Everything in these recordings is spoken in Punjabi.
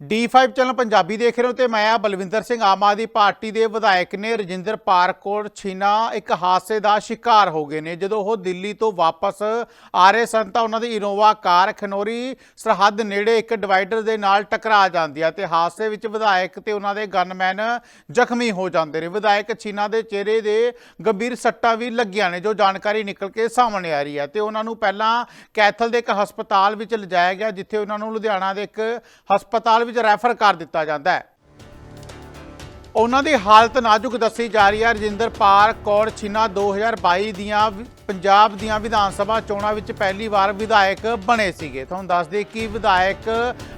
D5 ਚੈਨਲ ਪੰਜਾਬੀ ਦੇਖ ਰਹੇ ਹੋ ਤੇ ਮੈਂ ਆ ਬਲਵਿੰਦਰ ਸਿੰਘ, ਆਮ ਆਦਮੀ ਪਾਰਟੀ ਦੇ ਵਿਧਾਇਕ ਨੇ ਰਜਿੰਦਰ ਪਾਰਕੋਟ ਛੀਨਾ ਇੱਕ ਹਾਦਸੇ ਦਾ ਸ਼ਿਕਾਰ ਹੋ ਗਏ ਨੇ। ਜਦੋਂ ਉਹ ਦਿੱਲੀ ਤੋਂ ਵਾਪਸ ਆ ਰਹੇ ਸਨ ਤਾਂ ਉਹਨਾਂ ਦੀ ਇਨੋਵਾ ਕਾਰ ਖਨੋਰੀ ਸਰਹੱਦ ਨੇੜੇ ਇੱਕ ਡਿਵਾਈਡਰ ਦੇ ਨਾਲ ਟਕਰਾ ਜਾਂਦੀ ਆ ਤੇ ਹਾਦਸੇ ਵਿੱਚ ਵਿਧਾਇਕ ਤੇ ਉਹਨਾਂ ਦੇ ਗਨਮੈਨ ਜ਼ਖਮੀ ਹੋ ਜਾਂਦੇ ਨੇ। ਵਿਧਾਇਕ ਛੀਨਾ ਦੇ ਚਿਹਰੇ ਦੇ ਗੰਭੀਰ ਸੱਟਾਂ ਵੀ ਲੱਗੀਆਂ ਨੇ, ਜੋ ਜਾਣਕਾਰੀ ਨਿਕਲ ਕੇ ਸਾਹਮਣੇ ਆ ਰਹੀ ਹੈ ਤੇ ਉਹਨਾਂ ਨੂੰ ਪਹਿਲਾਂ ਕੈਥਲ ਦੇ ਇੱਕ ਹਸਪਤਾਲ ਵਿੱਚ ਲਿਜਾਇਆ ਗਿਆ, ਜਿੱਥੇ ਉਹਨਾਂ ਨੂੰ ਲੁਧਿਆਣਾ ਦੇ ਇੱਕ ਹਸਪਤਾਲ ਵਿੱਚ ਰੈਫਰ ਕਰ ਦਿੱਤਾ ਜਾਂਦਾ ਹੈ। ਉਹਨਾਂ ਦੀ ਹਾਲਤ ਨਾਜ਼ੁਕ ਦੱਸੀ ਜਾ ਰਹੀ ਹੈ। ਰਜਿੰਦਰ ਕੌਰ ਛੀਨਾ 2022 ਦੀਆਂ ਪੰਜਾਬ ਦੀਆਂ ਵਿਧਾਨ ਸਭਾ ਚੋਣਾਂ ਵਿੱਚ ਪਹਿਲੀ ਵਾਰ ਵਿਧਾਇਕ ਬਣੇ ਸੀਗੇ। ਤੁਹਾਨੂੰ ਦੱਸ ਦਈਏ ਕਿ ਵਿਧਾਇਕ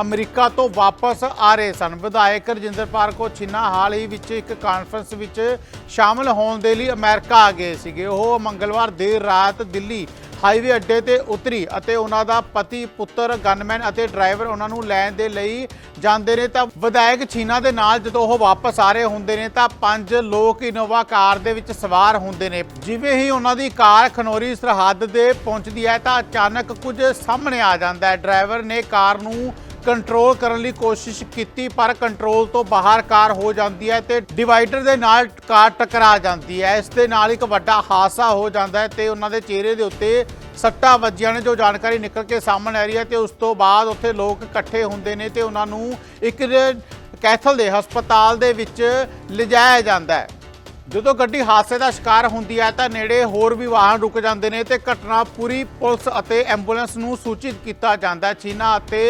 ਅਮਰੀਕਾ ਤੋਂ ਵਾਪਸ ਆ ਰਹੇ ਸਨ। ਵਿਧਾਇਕ ਰਜਿੰਦਰ ਪਾਰ ਕੌਰ ਛੀਨਾ ਹਾਲ ਹੀ ਵਿੱਚ ਇੱਕ ਕਾਨਫਰੰਸ ਵਿੱਚ ਸ਼ਾਮਲ ਹੋਣ ਦੇ ਲਈ ਅਮਰੀਕਾ ਆ ਗਏ ਸੀਗੇ। ਉਹ ਮੰਗਲਵਾਰ ਦੇਰ ਰਾਤ ਦਿੱਲੀ ਹਾਈਵੇ ਅੱਡੇ ਤੇ ਉਤਰੀ ਅਤੇ ਉਹਨਾਂ ਦਾ ਪਤੀ, ਪੁੱਤਰ, ਗਨਮੈਨ ਅਤੇ ਡਰਾਈਵਰ ਉਹਨਾਂ ਨੂੰ ਲੈਣ ਦੇ ਲਈ ਜਾਂਦੇ ਨੇ ਤਾਂ ਵਿਧਾਇਕ ਛੀਨਾ ਦੇ ਨਾਲ ਜਦੋਂ ਉਹ ਵਾਪਸ ਆ ਰਹੇ ਹੁੰਦੇ ਨੇ ਤਾਂ ਪੰਜ ਲੋਕ ਇਨੋਵਾ ਕਾਰ ਦੇ ਵਿੱਚ ਸਵਾਰ ਹੁੰਦੇ ਨੇ। ਜਿਵੇਂ ਹੀ ਉਹਨਾਂ ਦੀ ਕਾਰ ਖਨੋਰੀ ਸਰਹੱਦ ਦੇ ਪਹੁੰਚਦੀ ਹੈ ਤਾਂ ਅਚਾਨਕ ਕੁਝ ਸਾਹਮਣੇ ਆ ਜਾਂਦਾ ਹੈ। ਡਰਾਈਵਰ ਨੇ ਕਾਰ ਨੂੰ ਕੰਟਰੋਲ ਕਰਨ ਲਈ ਕੋਸ਼ਿਸ਼ ਕੀਤੀ, ਪਰ ਕੰਟਰੋਲ ਤੋਂ ਬਾਹਰ ਕਾਰ ਹੋ ਜਾਂਦੀ ਹੈ ਤੇ ਡਿਵਾਈਡਰ ਦੇ ਨਾਲ ਕਾਰ ਟਕਰਾ ਜਾਂਦੀ ਹੈ। ਇਸ ਦੇ ਨਾਲ ਇੱਕ ਵੱਡਾ ਹਾਦਸਾ ਹੋ ਜਾਂਦਾ ਹੈ ਤੇ ਉਹਨਾਂ ਦੇ ਚਿਹਰੇ ਦੇ ਉੱਤੇ ਸੱਟਾਂ ਵੱਜੀਆਂ ਨੇ, ਜੋ ਜਾਣਕਾਰੀ ਨਿਕਲ ਕੇ ਸਾਹਮਣੇ ਆ ਰਹੀ ਹੈ ਤੇ ਉਸ ਤੋਂ ਬਾਅਦ ਉੱਥੇ ਲੋਕ ਇਕੱਠੇ ਹੁੰਦੇ ਨੇ ਤੇ ਉਹਨਾਂ ਨੂੰ ਇੱਕ ਕੈਥਲ ਦੇ ਹਸਪਤਾਲ ਦੇ ਵਿੱਚ ਲਿਜਾਇਆ ਜਾਂਦਾ ਹੈ। ਜਦੋਂ ਗੱਡੀ ਹਾਦਸੇ ਦਾ ਸ਼ਿਕਾਰ ਹੁੰਦੀ ਹੈ ਤਾਂ ਨੇੜੇ ਹੋਰ ਵੀ ਵਾਹਨ ਰੁਕ ਜਾਂਦੇ ਨੇ ਤੇ ਘਟਨਾ ਪੂਰੀ ਪੁਲਿਸ ਅਤੇ ਐਂਬੂਲੈਂਸ ਨੂੰ ਸੂਚਿਤ ਕੀਤਾ ਜਾਂਦਾ ਹੈ। ਚੀਨਾ ਅਤੇ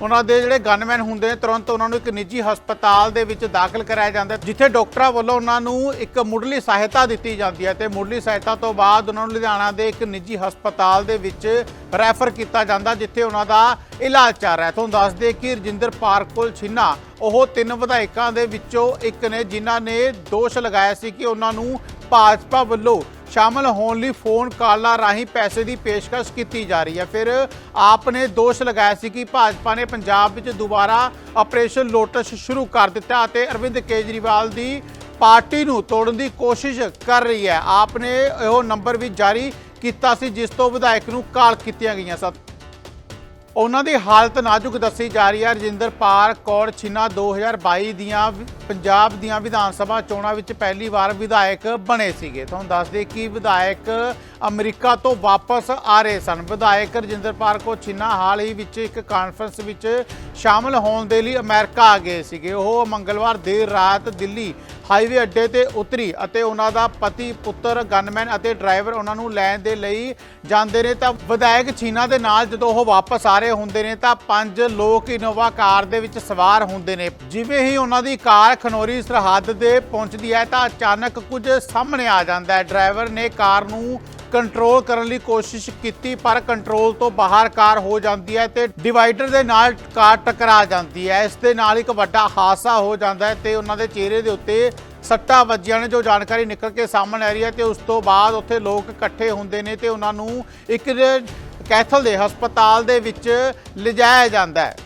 ਉਹਨਾਂ ਦੇ ਜਿਹੜੇ ਗਨਮੈਨ ਹੁੰਦੇ ਨੇ, ਤੁਰੰਤ ਉਹਨਾਂ ਨੂੰ ਇੱਕ ਨਿੱਜੀ ਹਸਪਤਾਲ ਦੇ ਵਿੱਚ ਦਾਖਲ ਕਰਾਇਆ ਜਾਂਦਾ ਜਿੱਥੇ ਡਾਕਟਰਾਂ ਵੱਲੋਂ ਉਹਨਾਂ ਨੂੰ ਇੱਕ ਮੁੱਢਲੀ ਸਹਾਇਤਾ ਦਿੱਤੀ ਜਾਂਦੀ ਹੈ ਤੇ ਮੁੱਢਲੀ ਸਹਾਇਤਾ ਤੋਂ ਬਾਅਦ ਉਹਨਾਂ ਨੂੰ ਲੁਧਿਆਣਾ ਦੇ ਇੱਕ ਨਿੱਜੀ ਹਸਪਤਾਲ ਦੇ ਵਿੱਚ ਰੈਫਰ ਕੀਤਾ ਜਾਂਦਾ, ਜਿੱਥੇ ਉਹਨਾਂ ਦਾ ਇਲਾਜ ਚੱਲ ਰਿਹਾ ਤੁਹਾਨੂੰ ਦੱਸ ਦੇ ਕਿ ਰਜਿੰਦਰ ਪਾਰਕੁਲ ਛਿੰਨਾ, ਉਹ ਤਿੰਨ ਵਿਧਾਇਕਾਂ ਦੇ ਵਿੱਚੋਂ ਇੱਕ ਨੇ, ਜਿਨ੍ਹਾਂ ਨੇ ਦੋਸ਼ ਲਗਾਇਆ ਸੀ ਕਿ ਉਹਨਾਂ ਨੂੰ ਭਾਜਪਾ ਵੱਲੋਂ ਸ਼ਾਮਲ ਹੋਣ ਲਈ ਫੋਨ ਕਾਲਾਂ ਰਾਹੀਂ ਪੈਸੇ ਦੀ ਪੇਸ਼ਕਸ਼ ਕੀਤੀ ਜਾ ਰਹੀ ਹੈ। ਫਿਰ ਆਪ ਨੇ ਦੋਸ਼ ਲਗਾਇਆ ਸੀ ਕਿ ਭਾਜਪਾ ਨੇ ਪੰਜਾਬ ਵਿੱਚ ਦੁਬਾਰਾ ਆਪਰੇਸ਼ਨ ਲੋਟਸ ਸ਼ੁਰੂ ਕਰ ਦਿੱਤਾ ਅਤੇ ਅਰਵਿੰਦ ਕੇਜਰੀਵਾਲ ਦੀ ਪਾਰਟੀ ਨੂੰ ਤੋੜਨ ਦੀ ਕੋਸ਼ਿਸ਼ ਕਰ ਰਹੀ ਹੈ। ਆਪ ਨੇ ਇਹੋ ਨੰਬਰ ਵੀ ਜਾਰੀ ਕੀਤਾ ਸੀ, ਜਿਸ ਤੋਂ ਵਿਧਾਇਕ ਨੂੰ ਕਾਲ ਕੀਤੀਆਂ ਗਈਆਂ ਸਨ। ਉਹਨਾਂ ਦੀ ਹਾਲਤ ਨਾਜ਼ੁਕ ਦੱਸੀ ਜਾ ਰਹੀ ਹੈ। ਰਜਿੰਦਰ ਪਾਰ ਕੌਰ ਛੀਨਾ 2022 ਦੀਆਂ ਪੰਜਾਬ ਦੀਆਂ ਵਿਧਾਨ ਸਭਾ ਚੋਣਾਂ ਵਿੱਚ ਪਹਿਲੀ ਵਾਰ ਵਿਧਾਇਕ ਬਣੇ ਸੀਗੇ। ਤੁਹਾਨੂੰ ਦੱਸ ਦਈਏ ਕਿ ਵਿਧਾਇਕ ਅਮਰੀਕਾ ਤੋਂ ਵਾਪਸ ਆ ਰਹੇ ਸਨ। ਵਿਧਾਇਕ ਰਜਿੰਦਰ ਪਾਰ ਕੌਰ ਛੀਨਾ ਹਾਲ ਹੀ ਵਿੱਚ ਇੱਕ ਕਾਨਫਰੰਸ ਵਿੱਚ ਸ਼ਾਮਲ ਹੋਣ ਦੇ ਲਈ ਅਮਰੀਕਾ ਆ ਗਏ ਸੀਗੇ। ਉਹ ਮੰਗਲਵਾਰ ਦੇਰ ਰਾਤ ਦਿੱਲੀ ਹਾਈਵੇ ਅੱਡੇ ਤੇ ਉਤਰੀ ਅਤੇ ਉਹਨਾਂ ਦਾ ਪਤੀ, ਪੁੱਤਰ, ਗਨਮੈਨ ਅਤੇ ਡਰਾਈਵਰ ਉਹਨਾਂ ਨੂੰ ਲੈਣ ਦੇ ਲਈ ਜਾਂਦੇ ਨੇ ਤਾਂ ਵਿਧਾਇਕ ਛੀਨਾ ਦੇ ਨਾਲ ਜਦੋਂ ਉਹ ਵਾਪਸ ਆ ਰਹੇ ਹੁੰਦੇ ਨੇ ਤਾਂ ਪੰਜ ਲੋਕ ਇਨੋਵਾ ਕਾਰ ਦੇ ਵਿੱਚ ਸਵਾਰ ਹੁੰਦੇ ਨੇ। ਜਿਵੇਂ ਹੀ ਉਹਨਾਂ ਦੀ ਕਾਰ ਖਨੋਰੀ ਸਰਹੱਦ ਦੇ ਪਹੁੰਚਦੀ ਹੈ ਤਾਂ ਅਚਾਨਕ ਕੁਝ ਸਾਹਮਣੇ ਆ ਜਾਂਦਾ ਹੈ। ਡਰਾਈਵਰ ਨੇ ਕਾਰ ਨੂੰ ਕੰਟਰੋਲ ਕਰਨ ਲਈ ਕੋਸ਼ਿਸ਼ ਕੀਤੀ, ਪਰ ਕੰਟਰੋਲ ਤੋਂ ਬਾਹਰ ਕਾਰ ਹੋ ਜਾਂਦੀ ਹੈ ਤੇ ਡਿਵਾਈਡਰ ਦੇ ਨਾਲ ਕਾਰ ਟਕਰਾ ਜਾਂਦੀ ਹੈ। ਇਸ ਦੇ ਨਾਲ ਇੱਕ ਵੱਡਾ ਹਾਦਸਾ ਹੋ ਜਾਂਦਾ ਹੈ ਤੇ ਉਹਨਾਂ ਦੇ ਚਿਹਰੇ ਦੇ ਉੱਤੇ ਸੱਟਾਂ ਵੱਜੀਆਂ ਨੇ, ਜੋ ਜਾਣਕਾਰੀ ਨਿਕਲ ਕੇ ਸਾਹਮਣੇ ਆ ਰਹੀ ਹੈ ਤੇ ਉਸ ਤੋਂ ਬਾਅਦ ਉੱਥੇ ਲੋਕ ਇਕੱਠੇ ਹੁੰਦੇ ਨੇ ਤੇ ਉਹਨਾਂ ਨੂੰ ਇੱਕ ਕੈਥਲ ਦੇ ਹਸਪਤਾਲ ਦੇ ਵਿੱਚ ਲਿਜਾਇਆ ਜਾਂਦਾ ਹੈ।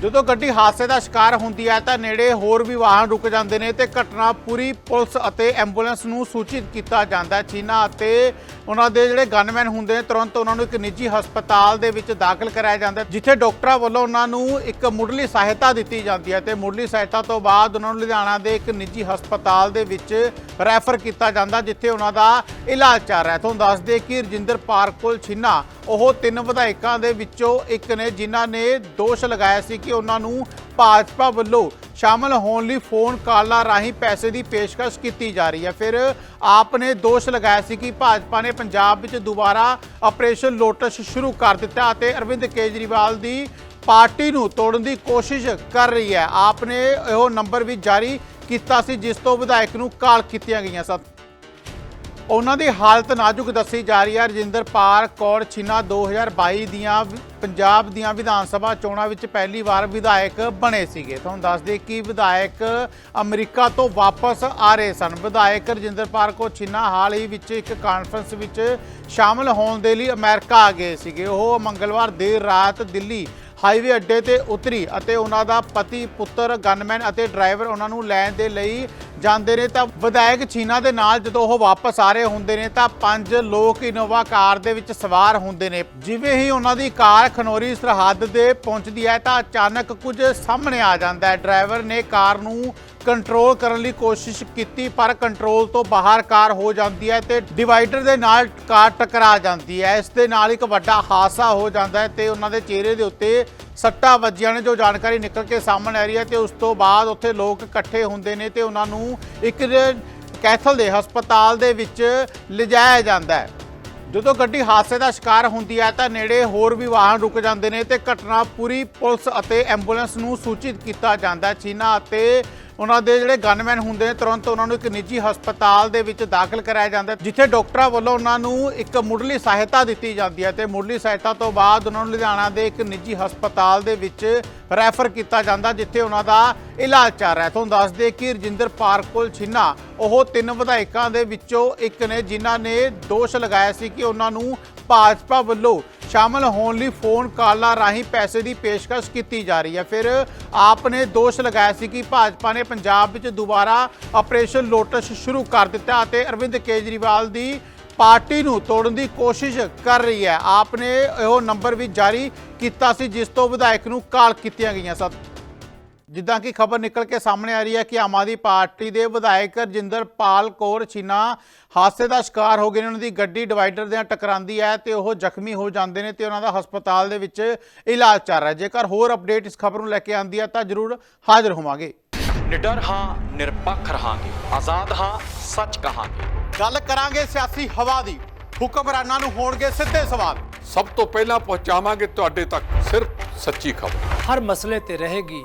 ਜਦੋਂ ਗੱਡੀ ਹਾਦਸੇ ਦਾ ਸ਼ਿਕਾਰ ਹੁੰਦੀ ਹੈ ਤਾਂ ਨੇੜੇ ਹੋਰ ਵੀ ਵਾਹਨ ਰੁਕ ਜਾਂਦੇ ਨੇ ਤੇ ਘਟਨਾ ਪੂਰੀ ਪੁਲਿਸ ਅਤੇ ਐਂਬੂਲੈਂਸ ਨੂੰ ਸੂਚਿਤ ਕੀਤਾ ਜਾਂਦਾ ਹੈ। ਚੀਨਾ ਅਤੇ ਉਹਨਾਂ ਦੇ ਜਿਹੜੇ ਗਨਮੈਨ ਹੁੰਦੇ ਨੇ, ਤੁਰੰਤ ਉਹਨਾਂ ਨੂੰ ਇੱਕ ਨਿੱਜੀ ਹਸਪਤਾਲ ਦੇ ਵਿੱਚ ਦਾਖਲ ਕਰਾਇਆ ਜਾਂਦਾ ਜਿੱਥੇ ਡਾਕਟਰਾਂ ਵੱਲੋਂ ਉਹਨਾਂ ਨੂੰ ਇੱਕ ਮੁੱਢਲੀ ਸਹਾਇਤਾ ਦਿੱਤੀ ਜਾਂਦੀ ਹੈ ਤੇ ਮੁੱਢਲੀ ਸਹਾਇਤਾ ਤੋਂ ਬਾਅਦ ਉਹਨਾਂ ਨੂੰ ਲੁਧਿਆਣਾ ਦੇ ਇੱਕ ਨਿੱਜੀ ਹਸਪਤਾਲ ਦੇ ਵਿੱਚ ਰੈਫਰ ਕੀਤਾ ਜਾਂਦਾ, ਜਿੱਥੇ ਉਹਨਾਂ ਦਾ ਇਲਾਜ ਚੱਲ ਰਿਹਾ ਤੁਹਾਨੂੰ ਦੱਸ ਦਈਏ ਕਿ ਰਜਿੰਦਰ ਪਾਰਕੁਲ ਛਿੰਨਾ ਉਹ ਤਿੰਨ ਵਿਧਾਇਕਾਂ ਦੇ ਵਿੱਚੋਂ ਇੱਕ ਨੇ ਜਿਨ੍ਹਾਂ ਨੇ ਦੋਸ਼ ਲਗਾਇਆ ਸੀ ਕਿ ਉਹਨਾਂ ਨੂੰ ਭਾਜਪਾ ਵੱਲੋਂ ਸ਼ਾਮਲ ਹੋਣ ਲਈ ਫੋਨ ਕਾਲਾਂ ਰਾਹੀਂ ਪੈਸੇ ਦੀ ਪੇਸ਼ਕਸ਼ ਕੀਤੀ ਜਾ ਰਹੀ ਹੈ। ਫਿਰ ਆਪ ਨੇ ਦੋਸ਼ ਲਗਾਇਆ ਸੀ ਕਿ ਭਾਜਪਾ ਨੇ ਪੰਜਾਬ ਵਿੱਚ ਦੁਬਾਰਾ ਆਪਰੇਸ਼ਨ ਲੋਟਸ ਸ਼ੁਰੂ ਕਰ ਦਿੱਤਾ ਅਤੇ ਅਰਵਿੰਦ ਕੇਜਰੀਵਾਲ ਦੀ ਪਾਰਟੀ ਨੂੰ ਤੋੜਨ ਦੀ ਕੋਸ਼ਿਸ਼ ਕਰ ਰਹੀ ਹੈ। ਆਪ ਨੇ ਇਹੋ ਨੰਬਰ ਵੀ ਜਾਰੀ ਕੀਤਾ ਸੀ, ਜਿਸ ਤੋਂ ਵਿਧਾਇਕ ਨੂੰ ਕਾਲ ਕੀਤੀਆਂ ਗਈਆਂ ਸਨ। ਉਹਨਾਂ ਦੀ ਹਾਲਤ ਨਾਜ਼ੁਕ ਦੱਸੀ ਜਾ ਰਹੀ ਹੈ। ਰਜਿੰਦਰ ਪਾਰ ਕੌਰ ਛੀਨਾ 2022 ਦੀਆਂ ਪੰਜਾਬ ਦੀਆਂ ਵਿਧਾਨ ਸਭਾ ਚੋਣਾਂ ਵਿੱਚ ਪਹਿਲੀ ਵਾਰ ਵਿਧਾਇਕ ਬਣੇ ਸੀਗੇ। ਤੁਹਾਨੂੰ ਦੱਸ ਦਈਏ ਕਿ ਵਿਧਾਇਕ ਅਮਰੀਕਾ ਤੋਂ ਵਾਪਸ ਆ ਰਹੇ ਸਨ। ਵਿਧਾਇਕ ਰਜਿੰਦਰ ਪਾਰ ਕੌਰ ਛੀਨਾ ਹਾਲ ਹੀ ਵਿੱਚ ਇੱਕ ਕਾਨਫਰੰਸ ਵਿੱਚ ਸ਼ਾਮਲ ਹੋਣ ਦੇ ਲਈ ਅਮਰੀਕਾ ਆ ਗਏ ਸੀਗੇ। ਉਹ ਮੰਗਲਵਾਰ ਦੇਰ ਰਾਤ ਦਿੱਲੀ ਹਾਈਵੇ ਅੱਡੇ ਤੇ ਉਤਰੀ ਅਤੇ ਉਹਨਾਂ ਦਾ ਪਤੀ, ਪੁੱਤਰ, ਗਨਮੈਨ ਅਤੇ ਡਰਾਈਵਰ ਉਹਨਾਂ ਨੂੰ ਲੈਣ ਦੇ ਲਈ ਜਾਂਦੇ ਨੇ ਤਾਂ ਵਿਧਾਇਕ ਛੀਨਾ ਦੇ ਨਾਲ ਜਦੋਂ ਉਹ ਵਾਪਸ ਆ ਰਹੇ ਹੁੰਦੇ ਨੇ ਤਾਂ ਪੰਜ ਲੋਕ ਇਨੋਵਾ ਕਾਰ ਦੇ ਵਿੱਚ ਸਵਾਰ ਹੁੰਦੇ ਨੇ। ਜਿਵੇਂ ਹੀ ਉਹਨਾਂ ਦੀ ਕਾਰ ਖਨੋਰੀ ਸਰਹੱਦ ਦੇ ਪਹੁੰਚਦੀ ਹੈ ਤਾਂ ਅਚਾਨਕ ਕੁਝ ਸਾਹਮਣੇ ਆ ਜਾਂਦਾ ਹੈ। ਡਰਾਈਵਰ ਨੇ ਕਾਰ ਨੂੰ ਕੰਟਰੋਲ ਕਰਨ ਲਈ ਕੋਸ਼ਿਸ਼ ਕੀਤੀ, ਪਰ ਕੰਟਰੋਲ ਤੋਂ ਬਾਹਰ ਕਾਰ ਹੋ ਜਾਂਦੀ ਹੈ ਤੇ ਡਿਵਾਈਡਰ ਦੇ ਨਾਲ ਕਾਰ ਟਕਰਾ ਜਾਂਦੀ ਹੈ। ਇਸ ਦੇ ਨਾਲ ਇੱਕ ਵੱਡਾ ਹਾਦਸਾ ਹੋ ਜਾਂਦਾ ਹੈ ਤੇ ਉਹਨਾਂ ਦੇ ਚਿਹਰੇ ਦੇ ਉੱਤੇ ਸੱਟਾਂ ਵੱਜੀਆਂ ਨੇ, ਜੋ ਜਾਣਕਾਰੀ ਨਿਕਲ ਕੇ ਸਾਹਮਣੇ ਆ ਰਹੀ ਹੈ ਤੇ ਉਸ ਤੋਂ ਬਾਅਦ ਉੱਥੇ ਲੋਕ ਇਕੱਠੇ ਹੁੰਦੇ ਨੇ ਤੇ ਉਹਨਾਂ ਨੂੰ ਇੱਕ ਕੈਥਲ ਦੇ ਹਸਪਤਾਲ ਦੇ ਵਿੱਚ ਲਿਜਾਇਆ ਜਾਂਦਾ ਹੈ। ਜਦੋਂ ਗੱਡੀ ਹਾਦਸੇ ਦਾ ਸ਼ਿਕਾਰ ਹੁੰਦੀ ਹੈ ਤਾਂ ਨੇੜੇ ਹੋਰ ਵੀ ਵਾਹਨ ਰੁਕ ਜਾਂਦੇ ਨੇ ਤੇ ਘਟਨਾ ਪੂਰੀ ਪੁਲਿਸ ਅਤੇ ਐਂਬੂਲੈਂਸ ਨੂੰ ਸੂਚਿਤ ਕੀਤਾ ਜਾਂਦਾ ਹੈ। ਚੀਨਾ ਅਤੇ ਉਹਨਾਂ ਦੇ ਜਿਹੜੇ ਗਨਮੈਨ ਹੁੰਦੇ ਨੇ, ਤੁਰੰਤ ਉਹਨਾਂ ਨੂੰ ਇੱਕ ਨਿੱਜੀ ਹਸਪਤਾਲ ਦੇ ਵਿੱਚ ਦਾਖਲ ਕਰਾਇਆ ਜਾਂਦਾ ਜਿੱਥੇ ਡਾਕਟਰਾਂ ਵੱਲੋਂ ਉਹਨਾਂ ਨੂੰ ਇੱਕ ਮੁੱਢਲੀ ਸਹਾਇਤਾ ਦਿੱਤੀ ਜਾਂਦੀ ਹੈ ਤੇ ਮੁੱਢਲੀ ਸਹਾਇਤਾ ਤੋਂ ਬਾਅਦ ਉਹਨਾਂ ਨੂੰ ਲੁਧਿਆਣਾ ਦੇ ਇੱਕ ਨਿੱਜੀ ਹਸਪਤਾਲ ਦੇ ਵਿੱਚ ਰੈਫਰ ਕੀਤਾ ਜਾਂਦਾ, ਜਿੱਥੇ ਉਹਨਾਂ ਦਾ ਇਲਾਜ ਚੱਲ ਰਿਹਾ ਤੁਹਾਨੂੰ ਦੱਸ ਦੇ ਕਿ ਰਜਿੰਦਰ ਪਾਰਕੋਲ ਛਿੰਨਾ, ਉਹ ਤਿੰਨ ਵਿਧਾਇਕਾਂ ਦੇ ਵਿੱਚੋਂ ਇੱਕ ਨੇ, ਜਿਨ੍ਹਾਂ ਨੇ ਦੋਸ਼ ਲਗਾਇਆ ਸੀ ਕਿ ਉਹਨਾਂ ਨੂੰ ਭਾਜਪਾ ਵੱਲੋਂ ਸ਼ਾਮਲ ਹੋਣ ਲਈ ਫੋਨ ਕਾਲਾਂ ਰਾਹੀਂ ਪੈਸੇ ਦੀ ਪੇਸ਼ਕਸ਼ ਕੀਤੀ ਜਾ ਰਹੀ ਹੈ। ਫਿਰ ਆਪ ਨੇ ਦੋਸ਼ ਲਗਾਇਆ ਸੀ ਕਿ ਭਾਜਪਾ ਨੇ ਪੰਜਾਬ ਵਿੱਚ ਦੁਬਾਰਾ ਆਪਰੇਸ਼ਨ ਲੋਟਸ ਸ਼ੁਰੂ ਕਰ ਦਿੱਤਾ ਅਤੇ ਅਰਵਿੰਦ ਕੇਜਰੀਵਾਲ ਦੀ ਪਾਰਟੀ ਨੂੰ ਤੋੜਨ ਦੀ ਕੋਸ਼ਿਸ਼ ਕਰ ਰਹੀ ਹੈ। ਆਪ ਨੇ ਇਹ ਨੰਬਰ ਵੀ ਜਾਰੀ ਕੀਤਾ ਸੀ, ਜਿਸ ਤੋਂ ਵਿਧਾਇਕ ਨੂੰ ਕਾਲ ਕੀਤੀਆਂ ਗਈਆਂ ਸਨ। ਜਿੱਦਾਂ ਕਿ ਖਬਰ ਨਿਕਲ ਕੇ ਸਾਹਮਣੇ ਆ ਰਹੀ ਹੈ ਕਿ ਆਮ ਆਦਮੀ ਪਾਰਟੀ ਦੇ ਵਿਧਾਇਕ ਰਜਿੰਦਰ ਪਾਲ ਕੌਰ ਛੀਨਾ ਹਾਦਸੇ ਦਾ ਸ਼ਿਕਾਰ ਹੋ ਗਏ ਨੇ। ਉਹਨਾਂ ਦੀ ਗੱਡੀ ਡਿਵਾਈਡਰ ਦੇ ਨਾਲ ਟਕਰਾਉਂਦੀ ਹੈ ਤੇ ਉਹ ਜ਼ਖਮੀ ਹੋ ਜਾਂਦੇ ਨੇ ਤੇ ਉਹਨਾਂ ਦਾ ਹਸਪਤਾਲ ਦੇ ਵਿੱਚ ਇਲਾਜ ਚੱਲ ਰਿਹਾ ਹੈ। ਜੇਕਰ ਹੋਰ ਅਪਡੇਟ ਇਸ ਖਬਰ ਨੂੰ ਲੈ ਕੇ ਆਂਦੀ ਹੈ ਤਾਂ ਜ਼ਰੂਰ ਹਾਜ਼ਰ ਹੋਵਾਂਗੇ। ਨਿਡਰ ਹਾਂ ਨਿਰਪੱਖ ਰਹਾਂਗੇ। ਆਜ਼ਾਦ ਹਾਂ ਸੱਚ ਕਹਾਂਗੇ। ਗੱਲ ਕਰਾਂਗੇ ਸਿਆਸੀ ਹਵਾ ਦੀ। ਹੁਕਮਰਾਨਾਂ ਨੂੰ ਹੋਣਗੇ ਸਿੱਧੇ ਸਵਾਲ। ਸਭ ਤੋਂ ਪਹਿਲਾਂ ਪਹੁੰਚਾਵਾਂਗੇ ਤੁਹਾਡੇ ਤੱਕ। ਸਿਰਫ ਸੱਚੀ ਖਬਰ। ਹਰ ਮਸਲੇ ਤੇ ਰਹੇਗੀ